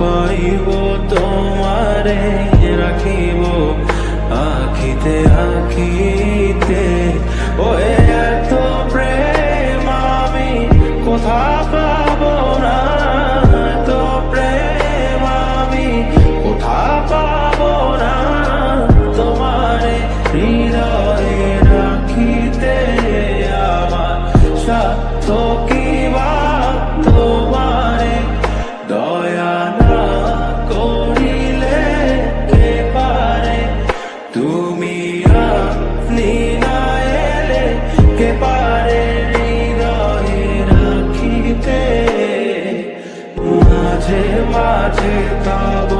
পাইব তোমারে রাখিব আখিতে আখিতে। ও এত প্রেম আমি কোথা পা তব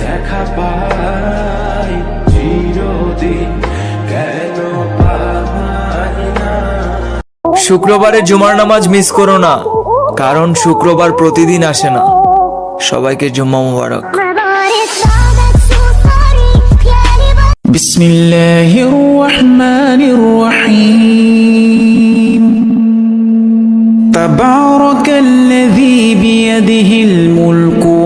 দেখা পাই চিরদিন কেন শুক্রবারে জুমার নামাজ মিস করো না কারণ শুক্রবার প্রতিদিন আসে না। সবাইকে জুম্মা মুবারক। বিসমিল্লাহির রহমানির রহিম। তাবারাকাল্লাযী বিয়াদিহিল মুলক।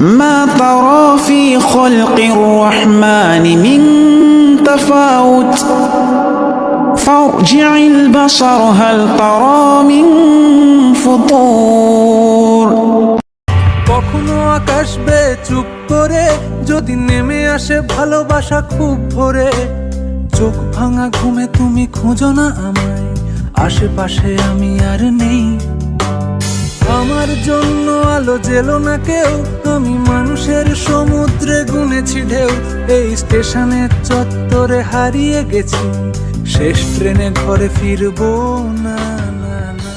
ما ترى في خلق الرحمن من تفاوت فارجع البصر هل ترى من فطور কখনো আকাশ বে চুপ করে যদি নেমে আসে ভালোবাসা খুব ভরে চোখ ভাঙা ঘুমে তুমি খোঁজো না আমায় আশেপাশে আমি আর নেই আমার জন্য আলো জেলো না কেউ। আমি মানুষের সমুদ্রে গুনেছি ঢেউ। এই স্টেশনের চত্বরে হারিয়ে গেছি। শেষ ট্রেনে ঘরে ফিরবো না না না।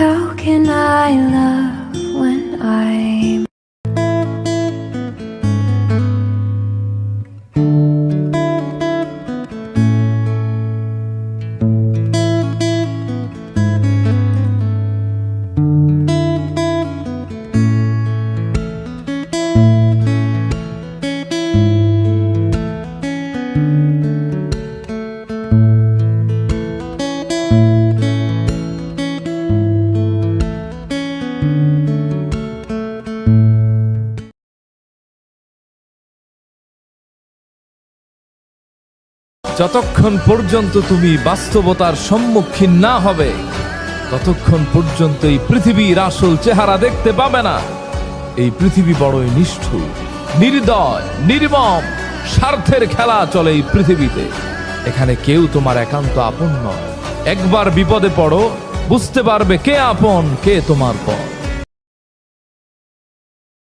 How can I love when I'm যতক্ষণ পর্যন্ত তুমি বাস্তবতার সম্মুখীন না হবে, ততক্ষণ পর্যন্ত এই পৃথিবীর আসল চেহারা দেখতে পাবে না। এই পৃথিবী বড়ই নিষ্ঠুর, নির্দয়, নির্মম, স্বার্থের খেলা চলে এই পৃথিবীতে। এখানে কেউ তোমার একান্ত আপন নয়। একবার বিপদে পড়ো, বুঝতে পারবে কে আপন, কে তোমার পর